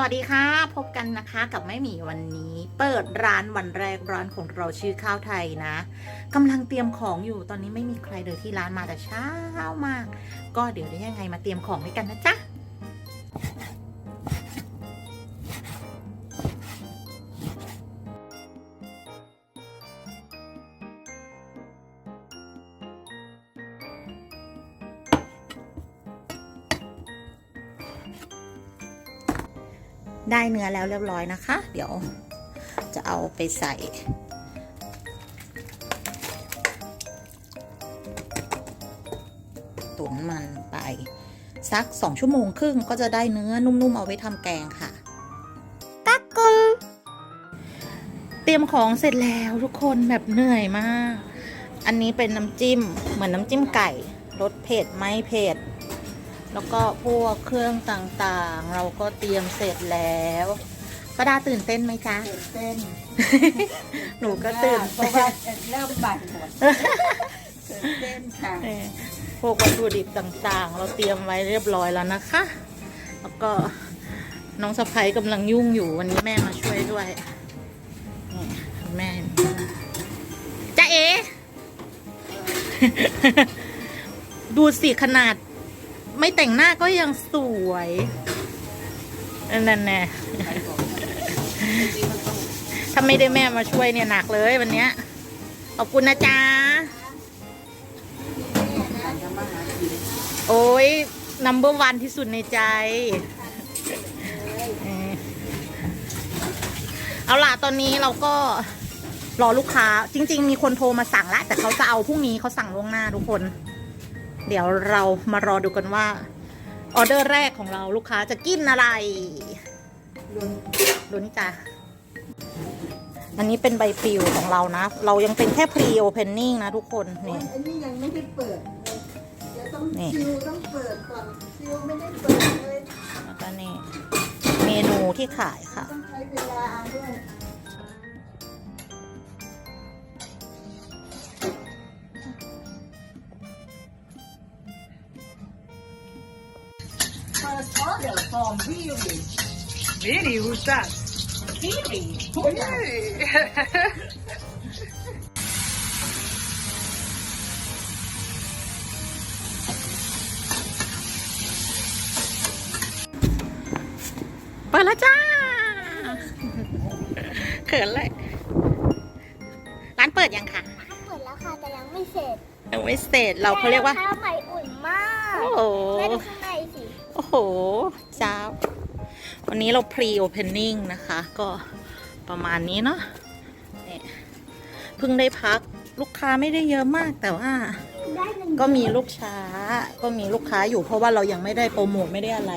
สวัสดีค่ะ พบกันนะคะกับแม่หมีวันนี้ เปิดร้านวันแรกร้านของเราชื่อข้าวไทยนะกำลังเตรียมของอยู่ตอนนี้ไม่มีใครเลยที่ร้านมาแต่เช้ามาก ก็เดี๋ยวได้ยังไงมาเตรียมของด้วยกันนะจ๊ะ ได้เนื้อแล้วเรียบร้อยนะคะ เดี๋ยวจะเอาไปใส่ตุ๋นมันไปสักสองชั่วโมงครึ่งก็จะได้เนื้อนุ่มๆ เอาไว้ทำแกงค่ะกักกงเตรียมของเสร็จแล้วทุกคนแบบเหนื่อยมาก อันนี้เป็นน้ำจิ้มเหมือนน้ำจิ้มไก่รสเผ็ดไม่เผ็ด แล้วก็พวกเครื่องต่างๆ เราก็เตรียมเสร็จแล้วป้าดาตื่นเต้นไหมจ๊ะ ตื่นเต้นหนูก็ตื่นเพเต้ราะว่านเริ่มบ่ายหมดตื่นเต้นค่ะเออพวกวัตถุดิบต่างๆ เราเตรียมไว้เรียบร้อยแล้วนะคะ แล้วก็น้องสะพ้ยกำลังยุ่งอยู่วันนี้แม่มาช่วยด้วยนี่แม่จ้าเอดูสิขนาด ไม่แต่งหน้าก็ยังสวยนั่นแน่ถ้าไม่ได้แม่มาช่วยเนี่ยหนักเลยวันเนี้ยขอบคุณนะจ๊ะโอ้ยนัมเบอร์วันที่สุดในใจ เอาล่ะตอนนี้เราก็รอลูกค้าจริง ๆ มีคนโทรมาสั่งแล้วแต่เขาจะเอาพรุ่งนี้เขาสั่งล่วงหน้าทุกคน เดี๋ยวเรามารอดูกันว่าออเดอร์แรกของเราลูกค้าจะกินอะไรดูนี่จ้ะอันนี้เป็นใบปลิวของเรานะ เรายังเป็นแค่พรีโอเพนนิ่งนะทุกคนนี่ อันนี้ยังไม่ได้เปิดเลยเดี๋ยวต้องนี่ คิวต้องเปิดก่อนคิวไม่ได้เปิดเลยแล้วก็นี่ เมนูที่ขายค่ะ ต้องใช้เวลาด้วย First order from Really Really? Who's that? Really Hey. เปิดแล้วจ้า เขินเลย ร้านเปิดยังคะเปิดแล้วค่ะแต่ยังไม่เสร็จยังไม่เสร็จ เราเขาเรียกว่า ข้าวใหม่อุ่นมากโอ้โห แม่ดูข้างในสิโอ้โห จ้าบวันนี้เราพรีโอเพนนิ่งนะคะ ก็ประมาณนี้เนาะนี่เพิ่งได้พักลูกค้าไม่ได้เยอะมากแต่ว่าได้หนึ่งก็มีลูกค้า ก็มีลูกค้าอยู่เพราะว่าเรายังไม่ได้โปรโมทไม่ได้อะไร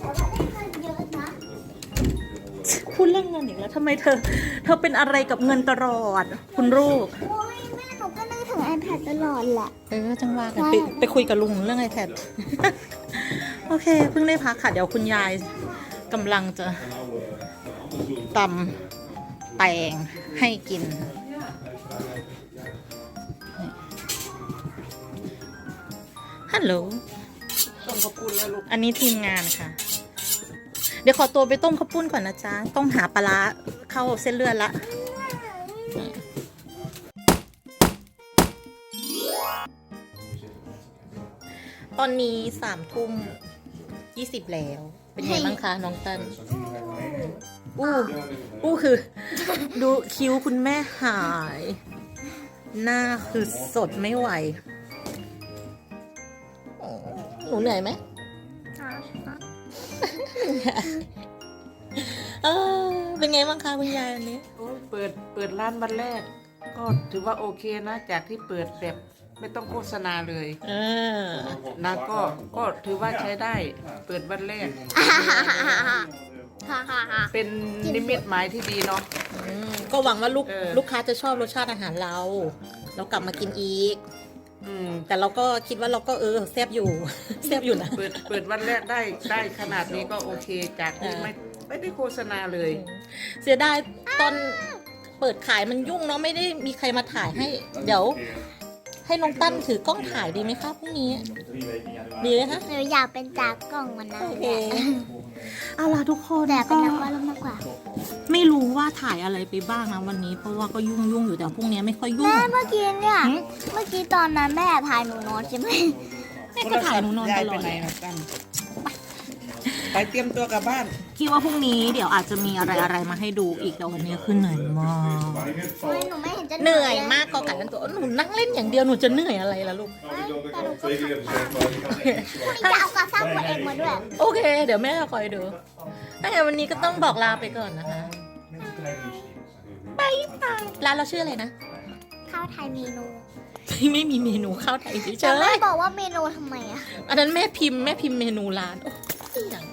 แต่ว่าได้เงินเยอะนะพูดเรื่องเงินอีกแล้วทำไมเธอ เธอเป็นอะไรกับเงินตลอด คุณลูกโอ้ยแม่หนูก็นึกถึง iPad ตลอดแหละ เออจังว่ากันใช่ไปไปคุยกับลุงเรื่องไอแพด โอเคเพิ่งได้พักค่ะ เดี๋ยวคุณยายกำลังจะตำแตงให้กิน ฮัลโหล ต้มข้าวปุ้นแล้วลูก อันนี้ทีมงานค่ะ เดี๋ยวขอตัวไปต้มข้าวปุ้นก่อนนะจ๊ะ ต้องหาปลาร้าเข้าเส้นเลือดละตอนนี้สามทุ่ม ยี่สิบแล้ว เป็นไงบ้างคะน้องตัน อู้ อู้คือ ดูคิ้วคุณแม่หาย หน้าคือสดไม่ไหวโอ้หนูเหนื่อยไหมเออเป็นไงบ้างคะคุณยายวันนี้โอ้ยเปิดเปิดร้านวันแรก ก็ถือว่าโอเคนะ จากที่เปิดแบบ ไม่ต้องโฆษณาเลยเออนะก็ก็ถือว่าใช้ได้เปิดวันแรก ฮ่าฮ่าฮ่าเป็นนิมิตหมายที่ดีเนาะ อืมก็หวังว่าลูกเออ ลูกค้าจะชอบรสชาติอาหารเรา เรากลับมากินอีก อืม แต่เราก็คิดว่าเราก็เออแซบอยู่ แซบอยู่นะ เปิดเปิดวันแรกได้ได้ขนาดนี้ก็โอเคจากที่เออไม่ไม่ได้โฆษณาเลย เสียดายตอนเปิดขายมันยุ่งเนาะไม่ได้มีใครมาถ่ายให้ เดี๋ยว ให้น้องตั้นถือกล้องถ่ายดีไหมคะพรุ่งนี้ดีไหมคะหนูอยากเป็นจากกล่องวันนั้นโอแหเคละเอาล่ะทุกคนแต่เป็นก็นักวาดรูปมากกว่า ไม่รู้ว่าถ่ายอะไรไปบ้างนะวันนี้ เพราะว่าก็ยุ่งยุ่งๆอยู่แต่พรุ่งนี้ไม่ค่อยยุ่งแม่เมื่อกี้เนี่ยหืมเมื่อกี้ตอนนั้นแม่ถ่ายหนูนอนใช่ไหมแม่ก็ถ่ายหนูนอนตลอดยายไปไหนเลยนะกัน ไปเตรียมตัวกลับบ้านคิดว่าพรุ่งนี้เดี๋ยวอาจจะมีอะไรอะไรๆมาให้ดูอีกแต่วันนี้คือเหนื่อยมากทำไมหนูไม่เห็นจะเหนื่อยมากก็กันั่นตัวหนูนั่งเล่นอย่างเดียวหนูจะเหนื่อยอะไรล่ะลูกไม่แต่หนูก็ขับตามพรุ่งนี้จะเอากาซ่าตัวเองมาด้วยโอเค เดี๋ยวแม่คอยดูถ้าอย่างนวันนี้ก็ต้องบอกลาไปก่อนนะคะบายบายร้านเราชื่ออะไรนะ ข้าวไทยเมนูไม่มีเมนูข้าวไทยเฉจะไม่ยบอกว่าเมนูทำไมอะๆอันนั้นแม่พิมพ์แม่พิมพ์เมนูร้านโอ้ยอย่าง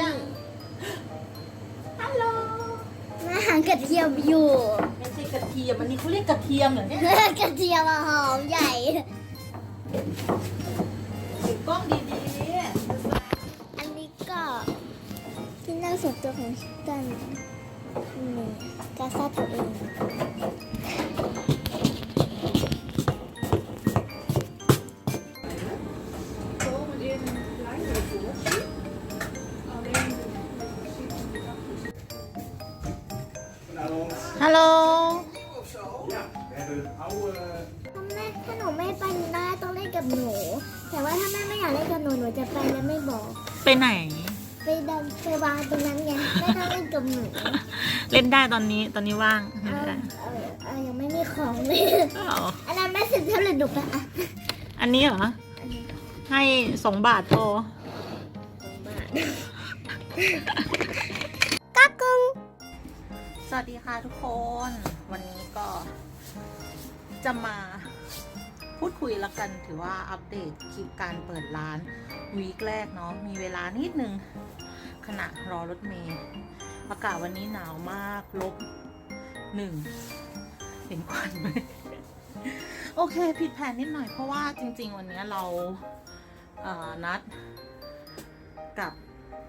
ยัง ฮัลโหลแม่หางกระเทียมอยู่ไม่ใช่กระเทียมอันนี้เขาเรียกกระเทียมเหรอเนี่ยกระเทียมอะหอมใหญ่ถือกล้องดีอันนี้ก็ที่นั่งส่วนตัวของชิคกันนี่กาซ่าตัวเอง หนู แต่ว่าถ้าแม่ไม่อยากเล่นกับหนูหนูจะไปแล้วไม่บอก ไปไหน ไปเดินไปวางตรงนั้นไงแม่ต้องเล่นกับหนูเล่นได้ตอนนี้ตอนนี้ว่างเอาเอาเอายังไม่มีของเลยอ้าวอันนั้นแม่สิบเท่าเลยหนูไปอะอันนี้เหรออันนี้ให้สองบาทพอกักกงสวัสดีค่ะทุกคน วันนี้ก็จะมา พูดคุยแล้วกันถือว่าอัปเดตคลิปการเปิดร้านวีคแรกเนาะมีเวลานิดนึงขณะรอรถเมล์อากาศวันนี้หนาวมากลบหนึ่งเห็นควันไหมโอเค ผิดแผนนิดหน่อยเพราะว่าจริง ๆ วันนี้เราเอ่อนัด กับ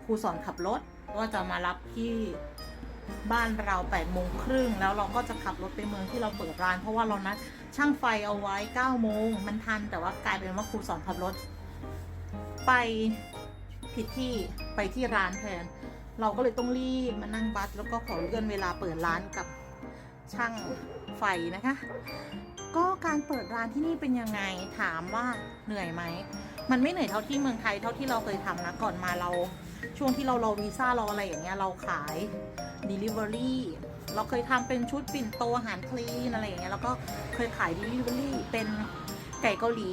ครูสอนขับรถว่าจะมารับที่บ้านเรา8ปดโมงครึ่งแล้วเราก็จะขับรถไปเมืองที่เราเปิดร้าน เพราะว่าเรานัด ช่างไฟเอาไว้9ก้าโมงมันทันแต่ว่ากลายเป็นว่าครูสอนขับรถ ไปผิดที่ไปที่ร้านแทน เราก็เลยต้องรีบมานั่งบัสแล้วก็ขอเลื่อนเวลาเปิดร้านกับช่างไฟนะคะ ก็การเปิดร้านที่นี่เป็นยังไงถามว่าเหนื่อยไหมมันไม่เหนื่อยเท่าที่เมืองไทยเท่าที่เราเคยทำนะก่อนมาเราช่วงที่เรารอวีซ่ารออะไรอย่างเงี้ยเราขาย Delivery เราเคยทำเป็นชุดปิ่นโตอาหารคลีนอะไรอย่างเงี้ยแล้วก็เคยขาย Delivery เป็นไก่เกาหลี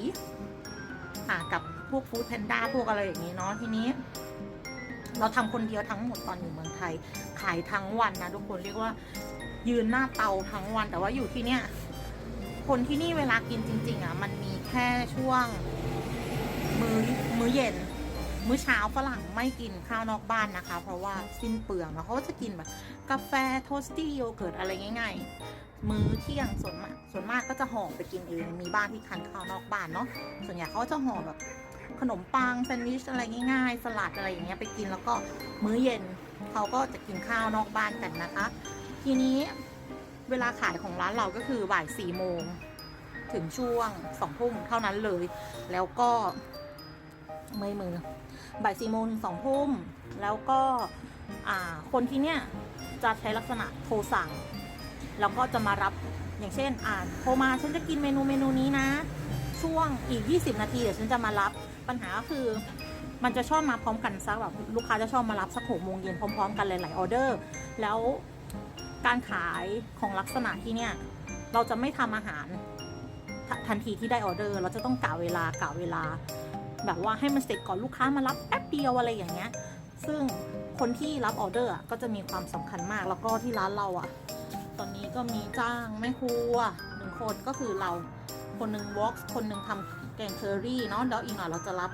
อ่ากับพวกฟู้ดแพนด้าพวกอะไรอย่างงี้เนาะทีนี้ เราทำคนเดียวทั้งหมดตอนอยู่เมืองไทย ขายทั้งวันนะทุกคนเรียกว่ายืนหน้าเตาทั้งวันแต่ว่าอยู่ที่เนี้ยคนที่นี่เวลากินจริง ๆ อะ มันมีแค่ช่วงมือมื้อเย็น มื้อเช้าฝรั่งไม่กินข้าวนอกบ้านนะคะ เพราะว่าสิ้นเปลืองแล้วเขาจะกินแบบกาแฟโทสตี้โยเกิร์ตอะไรง่ายๆ มื้อเที่ยงส่วนมากส่วนมากก็จะห่อไปกินเองมีบ้านที่ทานข้าวนอกบ้านเนาะส่วนใหญ่เขาจะห่อแบบขนมปังแซนด์วิชอะไรง่ายๆ สลัดอะไรอย่างเงี้ยไปกินแล้วก็มื้อเย็นเขาก็จะกินข้าวนอกบ้านกันนะคะ ทีนี้เวลาขายของร้านเราก็คือบ่ายสี่โมงถึงช่วงสองทุ่มเท่านั้นเลย แล้วก็เมื่อยมือ บ่ายสี่โมงถึงสองทุ่มแล้วก็คนที่เนี่ยจะใช้ลักษณะโทรสั่ง แล้วก็จะมารับอย่างเช่นอ่าโทรมาฉันจะกินเมนูเมนูนี้นะ ช่วงอีก 20 นาทีเดี๋ยวฉันจะมารับปัญหาก็คือมันจะชอบมาพร้อมกันสักแบบลูกค้าจะชอบมารับสักหกโมงเย็นพร้อม ๆ กันหลายๆออเดอร์ แล้วการขายของลักษณะที่เนี่ยเราจะไม่ทำอาหารททันทีที่ได้ออเดอร์ เราจะต้องกะเวลากะเวลา แบบว่าให้มันเสร็จก่อนลูกค้ามารับแป๊บเดียวอะไรอย่างเงี้ย ซึ่งคนที่รับออเดอร์ก็จะมีความสำคัญมากแล้วก็ที่ร้านเราอะ ตอนนี้ก็มีจ้างแม่ครัวหนึ่งคนก็คือเราคนหนึ่งวอล์กคนหนึ่งทำแกงเคอรี่เนาะแล้วอีกหน่อยเราจะรับ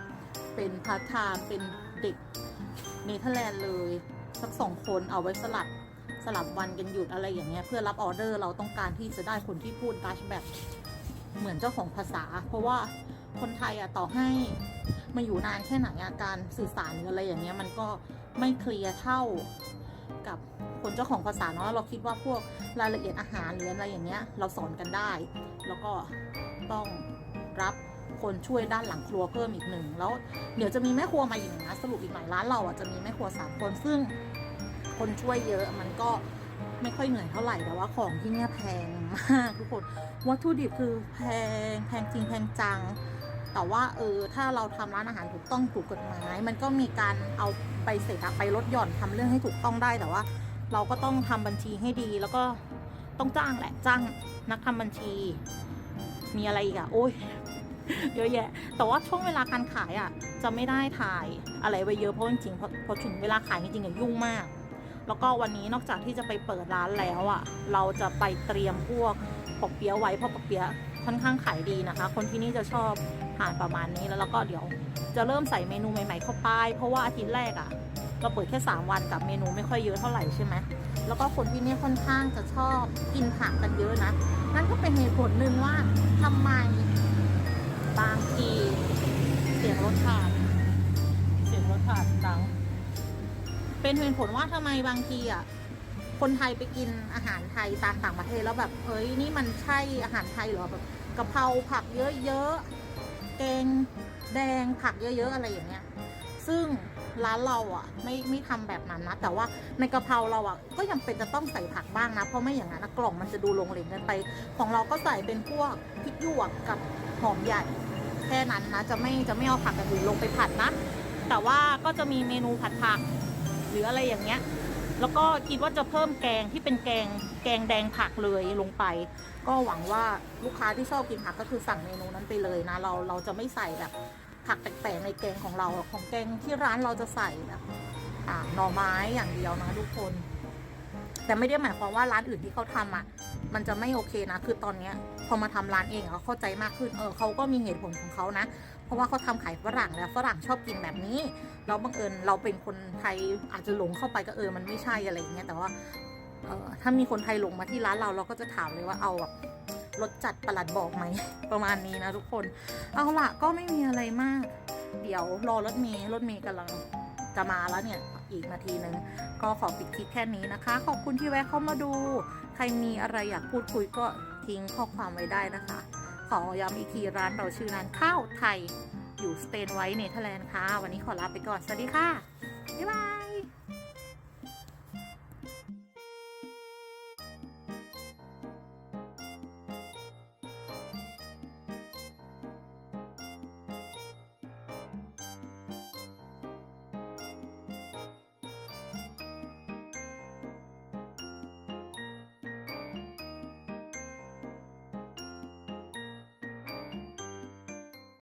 เป็นพาร์ทไทม์เป็นเด็กเนเธอร์แลนด์เลย สักสองคนเอาไว้สลับสลับวันกันหยุดอะไรอย่างเงี้ยเพื่อรับออเดอร์เราต้องการที่จะได้คนที่พูดดัชแบบเหมือนเจ้าของภาษา เพราะว่า คนไทยอะต่อให้มาอยู่นานแค่ไหนอะการสื่อสารหรืออะไรอย่างเงี้ยมันก็ไม่เคลียร์เท่ากับคนเจ้าของภาษาเนาะเราคิดว่าพวกรายละเอียดอาหารหรืออะไรอย่างเงี้ยเราสอนกันได้ แล้วก็ต้องรับคนช่วยด้านหลังครัวเพิ่มอีกหนึ่งแล้วเดี๋ยวจะมีแม่ครัวมาอีกหนึ่งนะสรุปอีกหน่อยร้านเราอะจะมีแม่ครัวสามคนซึ่งคนช่วยเยอะมันก็ไม่ค่อยเหนื่อยเท่าไหร่แต่ว่าของที่เนี่ยแพงมากทุกคนวัตถุดิบคือแพงแพงจริงแพงจัง แต่ว่าเออถ้าเราทำร้านอาหารถูกต้องถูกกฎหมาย มันก็มีการเอาไปเสร็จอะไปลดหย่อนทำเรื่องให้ถูกต้องได้แต่ว่า เราก็ต้องทำบัญชีให้ดีแล้วก็ต้องจ้างแหละจ้างนักทำบัญชี มีอะไรอีกอะโอ้ยเยอะแยะ แต่ว่าช่วงเวลาการขายอะจะไม่ได้ถ่ายอะไรไว้เยอะเพราะจริงๆพอพอถึงเวลาขายจริงๆอะยุ่งมาก แล้วก็วันนี้นอกจากที่จะไปเปิดร้านแล้วอะ่ะ เราจะไปเตรียมพวกปอกเปี๊ยะไว้เพราะปอกเปี๊ยะ ค่อนข้างขายดีนะคะ คนที่นี่จะชอบทานประมาณนี้แล้วเราก็เดี๋ยวจะเริ่มใส่เมนูใหม่ๆเข้าไป เพราะว่าอาทิตย์แรกอะ่ะเราเปิดแค่ 3 วันกับเมนูไม่ค่อยเยอะเท่าไหร่ใช่ไหมแล้วก็คนที่นี่ค่อนข้างจะชอบกินผักกันเยอะนะ นั่นก็เป็นเหตุผลหนึ่งว่าทำไมบางทีเสียงรถผ่านเสียงรถผ่านดังเป็นเหตุผลว่าทำไมบางทีอะ คนไทยไปกินอาหารไทยตามต่างประเทศแล้วแบบเฮ้ยนี่มันใช่อาหารไทยเหรอแบบกะเพราผักเยอะๆแกงแดงผักเยอะๆอะไรอย่างเงี้ย ซึ่งร้านเราอะไม่ไม่ทำแบบนั้นนะ แต่ว่าในกะเพราเราอะก็ยังเป็นจะต้องใส่ผักบ้างนะ เพราะไม่อย่างนั้นนะกล่องมันจะดูลงเหลงเกินไป ของเราก็ใส่เป็นพวกพริกหยวกกับหอมใหญ่แค่นั้นนะ จะไม่จะไม่เอาผักอื่นลงไปผัดนะ แต่ว่าก็จะมีเมนูผัดผัก หรืออะไรอย่างเงี้ย แล้วก็คิดว่าจะเพิ่มแกงที่เป็นแกงแกงแดงผักเลยลงไป ก็หวังว่าลูกค้าที่ชอบกินผักก็คือสั่งเมนูนั้นไปเลยนะ เราเราจะไม่ใส่แบบผักแปลกๆในแกงของเราของแกงที่ร้านเราจะใส่แบบอ่าหน่อไม้อย่างเดียวนะทุกคน แต่ไม่ได้หมายความว่าร้านอื่นที่เขาทำอะมันจะไม่โอเคนะ คือตอนเนี้ยพอมาทำร้านเองเขาเข้าใจมากขึ้น เออเขาก็มีเหตุผลของเขานะ ราะว่าเขาทำขายฝรั่งแล้วฝรั่งชอบกินแบบนี้แล้วบังเอิญเราเป็นคนไทยอาจจะหลงเข้าไปก็เออมันไม่ใช่อะไรอย่างเงี้ยแต่ว่าออถ้ามีคนไทยหลงมาที่ร้านเราเราก็จะถามเลยว่าเอาแบบรสจัดประหลัดบอกไหม ประมาณนี้นะทุกคน เอาละก็ไม่มีอะไรมาก เดี๋ยวรอรถเมย์รถเมย์กำลังจะมาแล้วเนี่ย อีกนาทีนึง ก็ขอปิดคลิปแค่นี้นะคะ ขอบคุณที่แวะเข้ามาดู ใครมีอะไรอยากพูดคุยก็ทิ้งข้อความไว้ได้นะคะ ขอย้ำอีกทีร้านเราชื่อร้านข้าวไทยอยู่สเปนไว้เนเธอร์แลนด์ค่ะ วันนี้ขอลาไปก่อน สวัสดีค่ะ บ๊ายบาย